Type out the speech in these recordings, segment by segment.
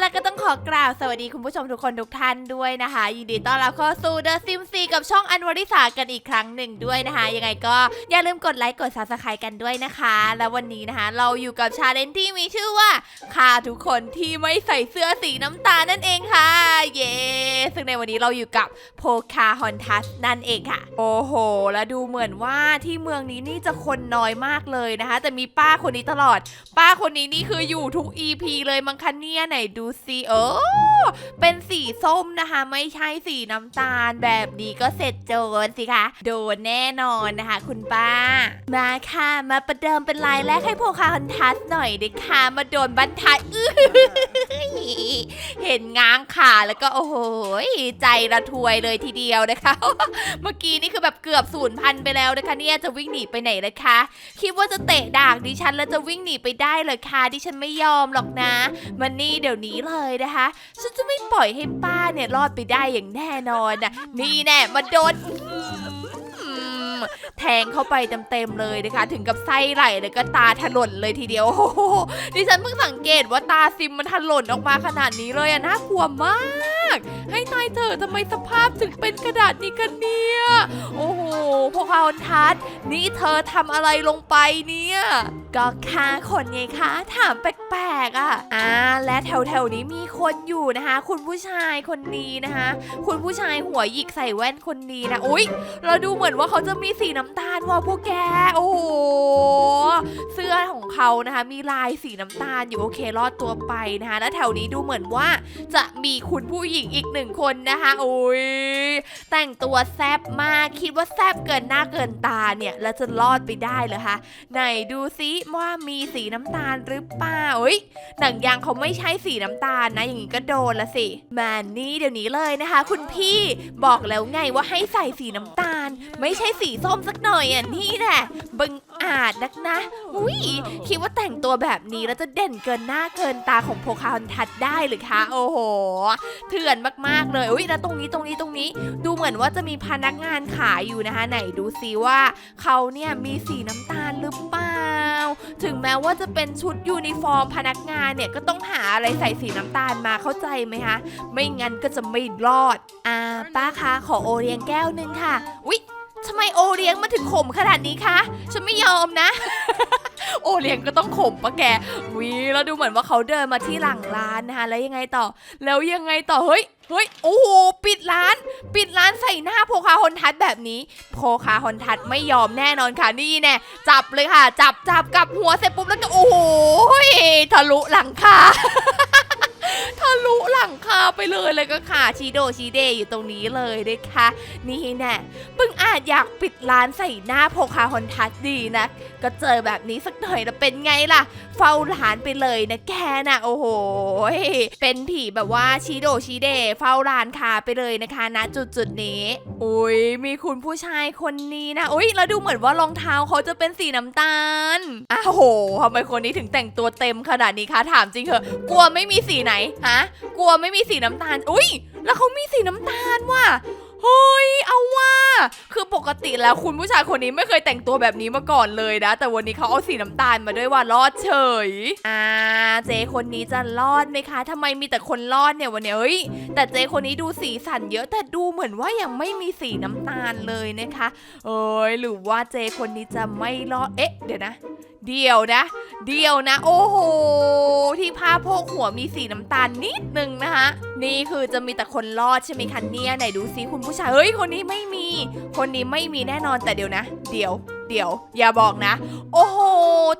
แล้วก็ต้องขอกล่าวสวัสดีคุณผู้ชมทุกคนทุกท่านด้วยนะคะ ยินดีต้อนรับเข้าสู่ The Sim 4กับช่องอันวริสากันอีกครั้งหนึ่งด้วยนะคะ ยังไงก็อย่าลืมกดไลค์กด subscribe กันด้วยนะคะ แล้ววันนี้นะคะ เราอยู่กับชาเลนจ์ที่มีชื่อว่าฆ่าทุกคนที่ไม่ใส่เสื้อสีน้ำตาลนั่นเองค่ะ เย้ซึ่งในวันนี้เราอยู่กับโพคาฮอนทัสนั่นเองค่ะ โอ้โห แล้วดูเหมือนว่าที่เมืองนี้นี่จะคนน้อยมากเลยนะคะ แต่มีป้าคนนี้ตลอด ป้าคนนี้นี่คืออยู่ทุก EP เลยมังคะเนี่ยไหนดูสิเออเป็นสีส้มนะคะ ไม่ใช่สีน้ำตาลแบบนี้ก็เสร็จโจรสิคะโดนแน่นอนนะคะ คุณป้า มาค่ะมาประเดิมเป็นลายแรกให้โพคาคอนทัสหน่อยด็กค่ะมาโดนบันทายเห็นง้างขาแล้วก็โอ้โหใจระทวยเลยทีเดียวนะคะ เมื่อกี้นี่คือแบบเกือบสูญพันธุ์ไปแล้วนะคะ เนี่ยจะวิ่งหนีไปไหนเลยคะ คิดว่าจะเตะดากดิฉันแล้วจะวิ่งหนีไปได้เลยค่ะดิฉันไม่ยอมหรอกนะ มันนี่เดี๋ยวนี้เลยนะคะฉันจะไม่ปล่อยให้ป้าเนี่ยรอดไปได้อย่างแน่นอนนะนี่แน่มาโดนแทงเข้าไปเต็มๆเลยนะคะ ถึงกับไส้ไหลแล้วก็ตาถลนเลยทีเดียวโอ้โหดิฉันเพิ่งสังเกตว่าตาซิมมันถลนออกมาขนาดนี้เลยอะน่ากลัวมาก ให้ตายเถอะทำไมสภาพถึงเป็นขนาดนี้กันเนี่ยโอ้โหพวกเขาทัศนี่เธอทำอะไรลงไปเนี่ยก็ฆ่าคนไงคะ ถามแปลกๆอะอ่าและแถวๆนี้มีคนอยู่นะคะ คุณผู้ชายคนนี้นะคะ คุณผู้ชายหัวหยิกใส่แว่นคนนี้นะอุ๊ยเราดูเหมือนว่าเขาจะมีสีน้ำตาลว่ะพวกแกโอ้โหเสื้อของเขานะคะ มีลายสีน้ำตาลอยู่โอเครอดตัวไปนะคะ และแถวนี้ดูเหมือนว่าจะมีคุณผู้หญิงอีกหนึ่งคนนะคะโอ้ยแต่งตัวแซบมากคิดว่าแซบเกินหน้าเกินตาเนี่ยแล้วจะรอดไปได้เหรอคะไหนดูซิว่ามีสีน้ำตาลหรือเปล่าอยหนังยางเขาไม่ใช่สีน้ำตาลนะ อย่างนี้ก็โดนละสิมานี่เดี๋ยวนี้เลยนะคะ คุณพี่บอกแล้วไงว่าให้ใส่สีน้ำตาล ไม่ใช่สีส้มสักหน่อยอะนี่แหละบัง อาจนักนะอุ้ยคิดว่าแต่งตัวแบบนี้แล้วจะเด่นเกินหน้าเกินตาของโพคาฮอนทัดได้หรือคะ โอ้โห เถื่อนมากๆเลยอุ้ยแล้วตรงนี้ตรงนี้ตรงนี้ ดูเหมือนว่าจะมีพนักงานขายอยู่นะคะ ไหนดูซิว่าเขาเนี่ยมีสีน้ำตาลหรือเปล่า ถึงแม้ว่าจะเป็นชุดยูนิฟอร์มพนักงานเนี่ยก็ต้องหาอะไรใส่สีน้ำตาลมาเข้าใจไหมคะ ไม่งั้นก็จะไม่รอด อ่าป้าคะขอโอเลี้ยงแก้วหนึงค่ะ อุ๊ย ทำไมโอเลี้ยงมาถึงขมขนาดนี้คะ ฉันไม่ยอมนะ โอเลี้ยงก็ต้องขมปะแกวิแล้วดูเหมือนว่าเขาเดินมาที่หลังร้านนะคะ แล้วยังไงต่อ แล้วยังไงต่อ เฮ้ย เฮ้ย โอ้โห ปิดร้าน ปิดร้านใส่หน้าโพคาฮอนทัสแบบนี้ โพคาฮอนทัสไม่ยอมแน่นอนค่ะ นี่แน่ จับเลยค่ะ จับจับกับหัวเสร็จปุ๊บแล้วก็โอ้โหทะลุหลังคา ทะลุหลังคาไปเลยเลยก็ค่ะชีโดชีเดอยู่ตรงนี้เลยนะคะนี่แน่เพิ่งอาจอยากปิดร้านใส่หน้าโพคาฮอนทัสดีนะ ก็เจอแบบนี้สักหน่อยแล้วเป็นไงล่ะ เฝ้าร้านไปเลยนะแกน่ะโอ้โห เป็นผีแบบว่าชีโดชีเดเฝ้าร้านคาไปเลยนะคะณจุดจุดนี้ อุ้ยมีคุณผู้ชายคนนี้นะอุ้ยแล้วดูเหมือนว่ารองเท้าเขาจะเป็นสีน้ำตาลอ้าโหทำไมคนนี้ถึงแต่งตัวเต็มขนาดนี้คะถามจริงเหอะกลัวไม่มีสีไหนฮะกลัวไม่มีสีน้ำตาล อุ้ยแล้วเขามีสีน้ำตาลว่ะ เฮ้ย เอาว่า คือปกติแล้วคุณผู้ชายคนนี้ไม่เคยแต่งตัวแบบนี้มาก่อนเลยนะ แต่วันนี้เขาเอาสีน้ำตาลมาด้วยว่ารอดเฉย อ่า เจคนนี้จะรอดไหมคะทำไมมีแต่คนรอดเนี่ยวันนี้เฮ้ย แต่เจคนนี้ดูสีสันเยอะแต่ดูเหมือนว่ายังไม่มีสีน้ำตาลเลยนะคะ เอ้ย หรือว่าเจคนนี้จะไม่รอด เอ๊ะ เดี๋ยวนะ เดียวนะ เดียวนะ โอ้โห ที่ผ้าโพกหัวมีสีน้ำตาลนิดนึงนะคะ นี่คือจะมีแต่คนรอดใช่ไหมคะเนี่ยไหนดูซิคุณผู้ชายเฮ้ยคนนี้ไม่มี คนนี้ไม่มีแน่นอนแต่เดี๋ยวนะ เดี๋ยว เดี๋ยว อย่าบอกนะ โอ้โห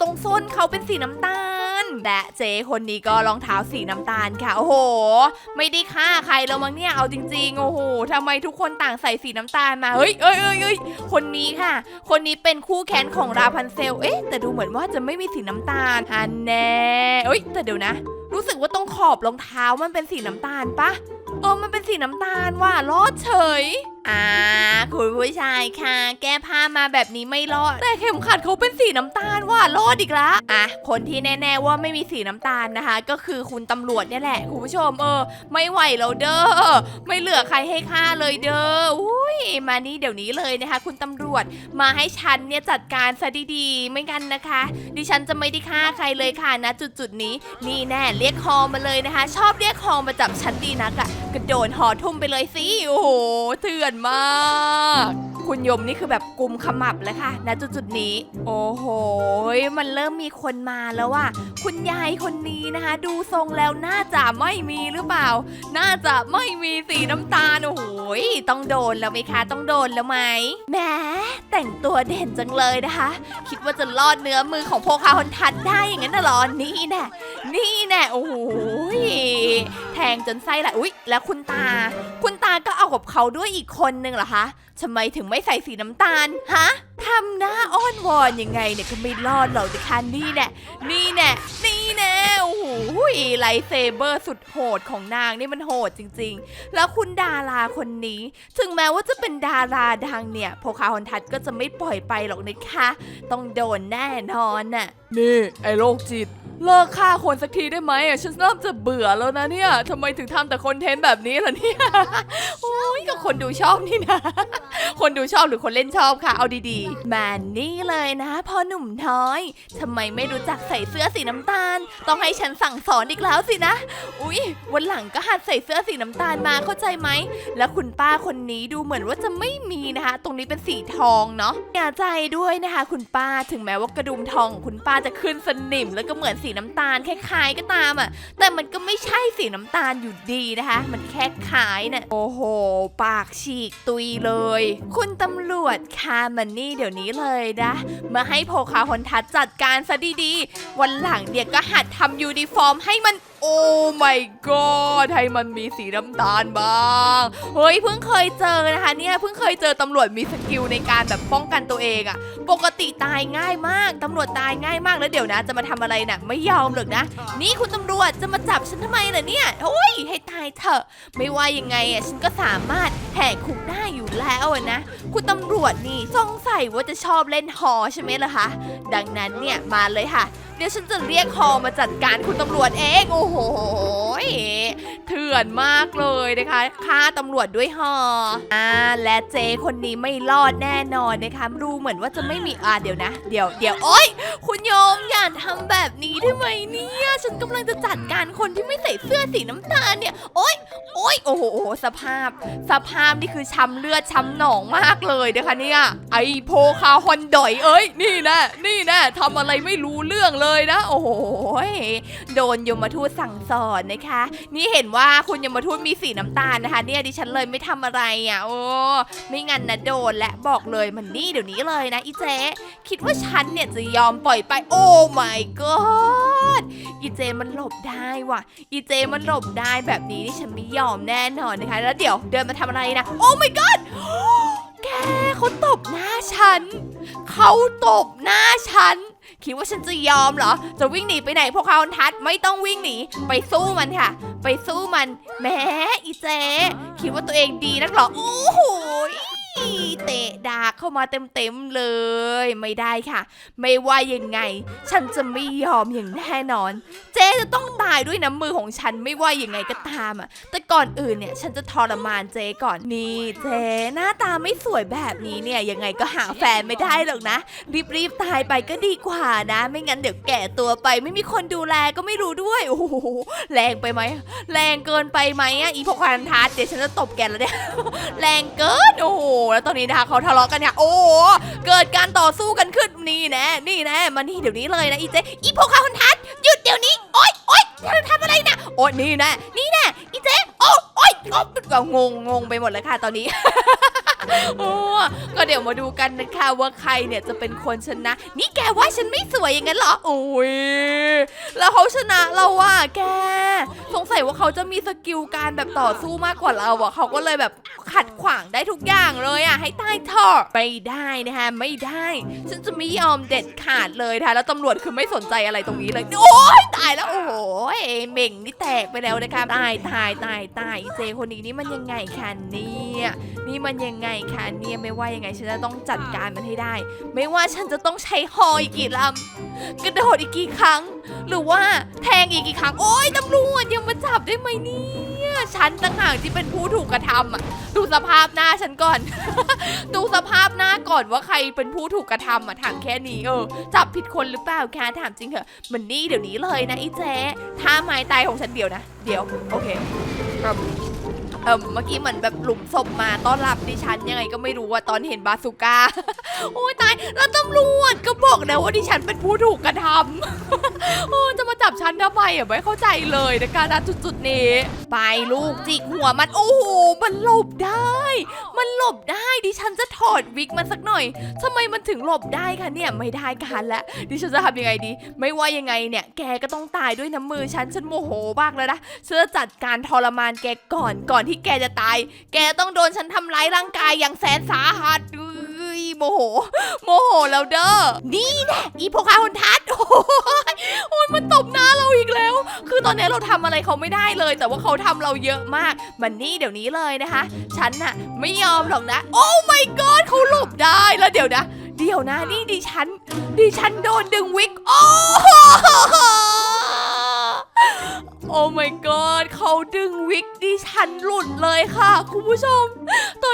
ตรงส้นเขาเป็นสีน้ำตาลและเจคนนี้ก็รองเท้าสีน้ำตาลค่ะ โอ้โห ไม่ได้ฆ่าใครแล้วมั้งเนี่ยเอาจริงๆ โอ้โหทำไมทุกคนต่างใส่สีน้ำตาลมาเฮ้ยเอ้ยเอ้ยเอ้ยคนนี้ค่ะ คนนี้เป็นคู่แค้นของราพันเซลเอ๊ะแต่ดูเหมือนว่าจะไม่มีสีน้ำตาลอันแน่เอ้ยแต่เดี๋ยวนะ รู้สึกว่าตรงขอบรองเท้ามันเป็นสีน้ำตาลปะ เออมันเป็นสีน้ำตาลว่ะรอดเฉย อ่าคุณผู้ชายค่ะ แก้ผ้ามาแบบนี้ไม่รอด แต่เข็มขัดเขาเป็นสีน้ำตาลว่ารอดอีกละอะคนที่แน่ๆว่าไม่มีสีน้ำตาลนะคะ ก็คือคุณตำรวจเนี่ยแหละคุณผู้ชมเออ ไม่ไหวแล้วเด้อไม่เหลือใครให้ฆ่าเลยเด้ออุ้ยมานี่เดี๋ยวนี้เลยนะคะ คุณตำรวจมาให้ฉันเนี่ยจัดการซะดีๆไม่กันนะคะ ดิฉันจะไม่ได้ฆ่าใครเลยค่ะนะจุดๆนี้ นี่แน่เรียกคอมาเลยนะคะ ชอบเรียกคอมาจับฉันดีนักอะกระโดดหอทุ่มไปเลยสิโอ้โหเถื่อนมาก คุณยมนี่คือแบบกุมขมับเลยค่ะณจุดๆนี้ โอ้โห มันเริ่มมีคนมาแล้วอะคุณยายคนนี้นะคะ ดูทรงแล้วน่าจะไม่มีหรือเปล่า น่าจะไม่มีสีน้ำตาลโอ้โหต้องโดนแล้วไหมคะ ต้องโดนแล้วไหมแหมแต่งตัวเด่นจังเลยนะคะ คิดว่าจะลอดเนื้อมือของโพคาฮอนทัดได้อย่างนั้นหรอนี่แน่นี่แน่โอ้โหแทงจนไส้ไหลอุ๊ยแล้วคุณตา คุณตาก็เอากับเขาด้วยอีกคนนึงเหรอคะทำไมถึงไม่ใส่สีน้ำตาล ฮะทำหน้าอ้อนวอนยังไงเนี่ยก็ไม่รอดหรอกนะคะนี่แน่นี่แน่นี่แน่โอ้โหไลเซเบอร์สุดโหดของนางนี่มันโหดจริง ๆ แล้วคุณดาราคนนี้ ถึงแม้ว่าจะเป็นดาราดังเนี่ยโพคาฮอนทัดก็จะไม่ปล่อยไปหรอกนะคะ ต้องโดนแน่นอนน่ะนี่ไอ้โรคจิต เลิกฆ่าคนสักทีได้ไหมอะฉันเริ่มจะเบื่อแล้วนะเนี่ยทำไมถึงทำแต่คอนเทนต์แบบนี้ล่ะเนี่ยโอ้ยก็คนดูชอบนี่นะ คนดูชอบหรือคนเล่นชอบค่ะ เอาดีๆมานี่เลยนะพ่อหนุ่มน้อยทำไมไม่รู้จักใส่เสื้อสีน้ำตาล ต้องให้ฉันสั่งสอนอีกแล้วสินะ อุ๊ย วันหลังก็หัดใส่เสื้อสีน้ำตาลมาเข้าใจไหม แล้วคุณป้าคนนี้ดูเหมือนว่าจะไม่มีนะคะ ตรงนี้เป็นสีทองเนาะอย่าใจด้วยนะคะ คุณป้าถึงแม้ว่ากระดุมทองของคุณป้าจะขึ้นสนิมแล้วก็เหมือนสีีน้ำตาลคล้ายๆก็ตามอะ แต่มันก็ไม่ใช่สีน้ำตาลอยู่ดีนะคะ มันแค่คล้ายน่ะโอ้โห ปากฉีกตุยเลย คุณตำรวจคามันนี่เดี๋ยวนี้เลยนะ มาให้โพคาฮอนทัดจัดการซะดีๆ วันหลังเนี่ยก็หัดทำยูนิฟอร์มให้มัน โอ้ my god ให้มันมีสีน้ำตาลบ้าง เฮ้ยเพิ่งเคยเจอนะคะเนี่ยเพิ่งเคยเจอตำรวจมีสกิลในการแบบป้องกันตัวเองอะปกติตายง่ายมากตำรวจตายง่ายมากแล้วเดี๋ยวนะ จะมาทำอะไรน่ะไม่ยอมหรอกนะ นี่คุณตำรวจจะมาจับฉันทำไมล่ะเนี่ยโอ้ยให้ตายเถอะ ไม่ว่ายังไงอะฉันก็สามารถแหกคุกได้อยู่แล้วนะ คุณตำรวจนี่สงสัยว่าจะชอบเล่นฮอใช่ไหมล่ะคะ ดังนั้นเนี่ยมาเลยค่ะ เดี๋ยวฉันจะเรียกฮอมาจัดการคุณตำรวจเองโอ้โหเถื่อนมากเลยนะคะฆ่าตำรวจด้วยฮออ่าและเจคนนี้ไม่รอดแน่นอนนะคะ รู้เหมือนว่าจะไม่มีอ่าเดี๋ยวนะ เดี๋ยวเดี๋ยวโอ๊ยคุณ ยมอย่าทำแบบนี้ได้ไหมเนี่ย ฉันกำลังจะจัดการคนที่ไม่ใส่เสื้อสีน้ำตาลเนี่ย โอ๊ย โอ๊ย โอ้โห สภาพ สภาพนี่คือช้ำเลือดช้ำหนองมากเลยนะคะเนี่ย ไอโพคาฮอนดอยเอ้ย นี่แน่นี่แน่ทำอะไรไม่รู้เรื่องเลยนะ โอ้โห โดนยมทูตสั่งสอนนะคะ นี่เห็นว่าคุณยมทูตมีสีน้ำตาลนะคะ เนี่ยดิฉันเลยไม่ทำอะไรอะ โอ้ ไม่งั้นนะโดนและบอกเลยมันนี่เดี๋ยวนี้เลยนะอีเจ๊คิดว่าฉันเนี่ยจะยอมปล่อยไปโอ้ my god อีเจมันหลบได้ว่ะ อีเจมันหลบได้แบบนี้นี่ฉันไม่ยอมแน่นอนนะคะ แล้วเดี๋ยวเดินมาทำอะไรนะ โอ้ my god แกเขาตบหน้าฉัน เขาตบหน้าฉัน คิดว่าฉันจะยอมเหรอ จะวิ่งหนีไปไหนพวกเขาทัดไม่ต้องวิ่งหนี ไปสู้มันค่ะ ไปสู้มันแหม้อีเจ คิดว่าตัวเองดีนักเหรอ โอ้โห เตะดาเข้ามาเต็มๆเลย ไม่ได้ค่ะ ไม่ว่ายังไง ฉันจะไม่ยอมอย่างแน่นอน เจ๊จะต้องตายด้วยน้ำมือของฉันไม่ว่ายังไงก็ตามอะ แต่ก่อนอื่นเนี่ย ฉันจะทรมานเจ๊ก่อนนี่เจ๊หน้าตาไม่สวยแบบนี้เนี่ยยังไงก็หาแฟนไม่ได้หรอกนะ รีบๆตายไปก็ดีกว่านะ ไม่งั้นเดี๋ยวแก่ตัวไป ไม่มีคนดูแลก็ไม่รู้ด้วยโอ้โหแรงไปไหมแรงเกินไปไหมอะอีพวกพันทัดเดี๋ยวฉันจะตบแกแล้วเนี่ยแรงเกินโอ้โหแล้วตอนนี้นะคะเขาทะเลาะกันเนี่ยโอ้เกิดการต่อสู้กันขึ้นนี่แน่นี่แน่มานี่เดี๋ยวนี้เลยนะอีเจอีพวกเขาคนทัดหยุดเดี๋ยวนี้โอ๊ยโอ๊ยเธอทำอะไรนะโอ๊ยนี่แน่นี่แน่อีเจโอ๊ยโอ๊ยโอ๊ยก็งงงงไปหมดเลยค่ะตอนนี้ โอ้ก็เดี๋ยวมาดูกันนะคะว่าใครเนี่ยจะเป็นคนชนะ นี่แกว่าฉันไม่สวยอย่างนั้นเหรอโอ้ยแล้วเขาชนะเราว่าแก สงสัยว่าเขาจะมีสกิลการแบบต่อสู้มากกว่าเราอะเขาก็เลยแบบขัดขวางได้ทุกอย่างเลยอะให้ตายเถอะไม่ได้นะคะไม่ได้ ฉันจะไม่ยอมเด็ดขาดเลยนะคะแล้วตำรวจคือไม่สนใจอะไรตรงนี้เลย โอ๊ยตายแล้วโอ้โหเหม่งนี่แตกไปแล้วนะคะตายตายตายตายอีเจคนนี้นี่มันยังไงคะเนี่ยนี่มันยังไงคะเนี่ยไม่ว่ายังไงฉันจะต้องจัดการมันให้ได้ ไม่ว่าฉันจะต้องใช้ฮออีกกี่ลำกระโดดอีกกี่ครั้ง หรือว่าแทงอีกกี่ครั้ง โอ๊ยตำรวจยังมาจับได้ไหมเนี่ยฉันต่างหากที่เป็นผู้ถูกกระทำอะดูสภาพหน้าฉันก่อน ดูสภาพหน้าก่อนว่าใครเป็นผู้ถูกกระทำอะถามแค่นี้เออจับผิดคนหรือเปล่าแค่ถามจริงเถอะมันนี่เดี๋ยวนี้เลยนะไอ้เจ๊ท่าไม้ตายของฉันเดี๋ยวนะ เดี๋ยวโอเคครับ ออเมื่อกี้เหมือนแบบหลุมศพมาต้อนรับดิฉันยังไงก็ไม่รู้ว่าตอนเห็นบาสุก้า โอ้ยตายแล้วตำรวจก็บอกแล้วว่าดิฉันเป็นผู้ถูกกระทำโอ้จะมาจับฉันทำไมอะไม่เข้าใจเลยนะการณจุดๆนี้ ไปลูกจิกหัวมันโอ้โหมันหลบได้ มันหลบได้ดิฉันจะถอดวิกมันสักหน่อยทำไมมันถึงหลบได้คะเนี่ยไม่ได้การล้วดิฉันจะทำยังไงดี ไม่ว่ายังไงเนี่ย แกก็ต้องตายด้วยน้ำมือฉันฉันโมโหมากแล้วนะฉันจะจัดการทรมานแกก่อนก่อนที่แกจะตาย แกต้องโดนฉันทำร้ายร่างกายอย่างแสนสาหัสเอ้ยโมโห โมโหแล้วเด้อ นี่แน่อีโพคาฮอนทัสโอ้ยโอ้ยมันตบหน้าเราอีกแล้ว คือตอนนี้เราทำอะไรเขาไม่ได้เลย แต่ว่าเขาทำเราเยอะมาก มันนี่เดี๋ยวนี้เลยนะคะ ฉันน่ะไม่ยอมหรอกนะ โอ้ my god เขาหลบได้แล้วเดี๋ยวนะ เดี๋ยวนะนี่ดิฉัน ดิฉันโดนดึงวิก โอ้ โอ้ my god เขาดึงวิกดิฉันหลุดเลยค่ะ คุณผู้ชม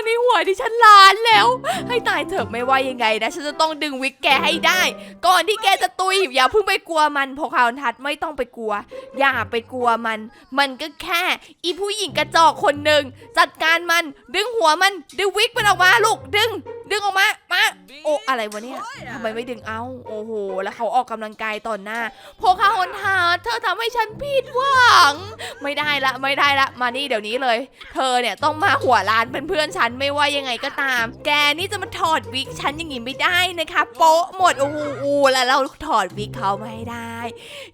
นี้หัวดิฉันล้านแล้ว ให้ตายเถอะไม่ว่ายังไงนะ ฉันจะต้องดึงวิกแกให้ได้ ก่อนที่แกจะตุยอย่าเพิ่งไปกลัวมันพอข่าวทัดไม่ต้องไปกลัว อย่าไปกลัวมัน มันก็แค่ อีผู้หญิงกระจอกคนหนึ่งจัดการมันดึงหัวมันดึงวิกมันออกมาลูกดึง ดึงออกมามาโอ้อะไรวะเนี่ยทำไมไม่ดึงเอาโอ้โห แล้วเขาออกกำลังกายตอนหน้าพอข่าวทัดเธอทำให้ฉันผิดหวัง ไม่ได้ละไม่ได้ละมานี่เดี๋ยวนี้เลย เธอเนี่ยต้องมาหัวล้านเป็นเพื่อนฉันไม่ว่ายังไงก็ตาม แกนี่จะมาถอดวิกฉันอย่างงี้ไม่ได้นะคะ โป๊ะหมดโอ้โหอู้แล้วเราถอดวิกเขาไม่ได้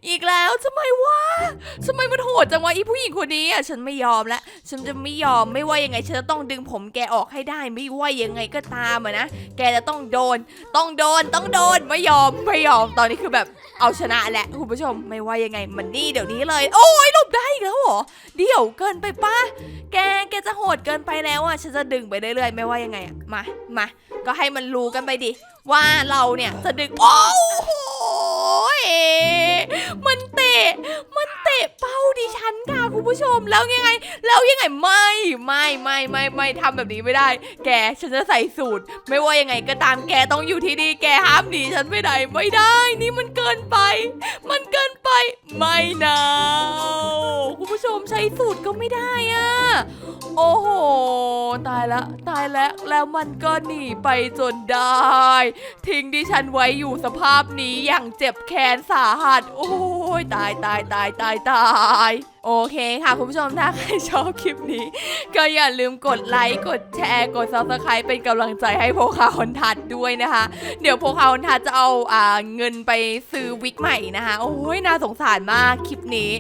อีกแล้วทำไมวะทำไมมันโหดจังวะอีผู้หญิงคนนี้อะฉันไม่ยอมละฉันจะไม่ยอมไม่ว่ายังไงฉันจะต้องดึงผมแกออกให้ได้ ไม่ว่ายังไงก็ตามอะนะแกจะต้องโดน ต้องโดนต้องโดนไม่ยอมไม่ยอมตอนนี้คือแบบเอาชนะแหละคุณผู้ชมไม่ว่ายังไงมันนี่เดี๋ยวนี้เลย โอ้ยหลบได้อีกแล้วเหรอเดี๋ยวเกินไปป้าแกแกจะโหดเกินไปแล้วอะฉันจะดึงไปเรื่อยๆ ไม่ว่ายังไงอะมา มา ก็ให้มันรู้กันไปดิ ว่าเราเนี่ยจะดึง โอ้โหมันเตะ มัน คุณผู้ชมแล้วยังไง แล้วยังไงไม่ไม่ไม่ไม่ไม่ทำแบบนี้ไม่ได้ แกฉันจะใส่สูตร ไม่ว่ายังไงก็ตามแกต้องอยู่ที่นี่แกห้ามหนีฉันไปไหนไม่ได้ นี่มันเกินไป มันเกินไปไม่นะคุณผู้ชมใช้สูตรก็ไม่ได้อะโอ้โหตายละตายแล้วแล้วมันก็หนีไปจนได้ ทิ้งดิฉันไว้อยู่สภาพนี้อย่างเจ็บแค้นสาหัส โอ้ยตายตายตายตายตายโอเคค่ะคุณผู้ชมถ้าใครชอบคลิปนี้ ก็อย่าลืมกดไลค์กดแชร์กด subscribe เป็นกำลังใจให้โพคาฮอนทัดด้วยนะคะ เดี๋ยวโพคาฮอนทัดจะเอาอ่าเงินไปซื้อวิกใหม่นะคะ โอ้ยน่าสงสารมากคลิปนี้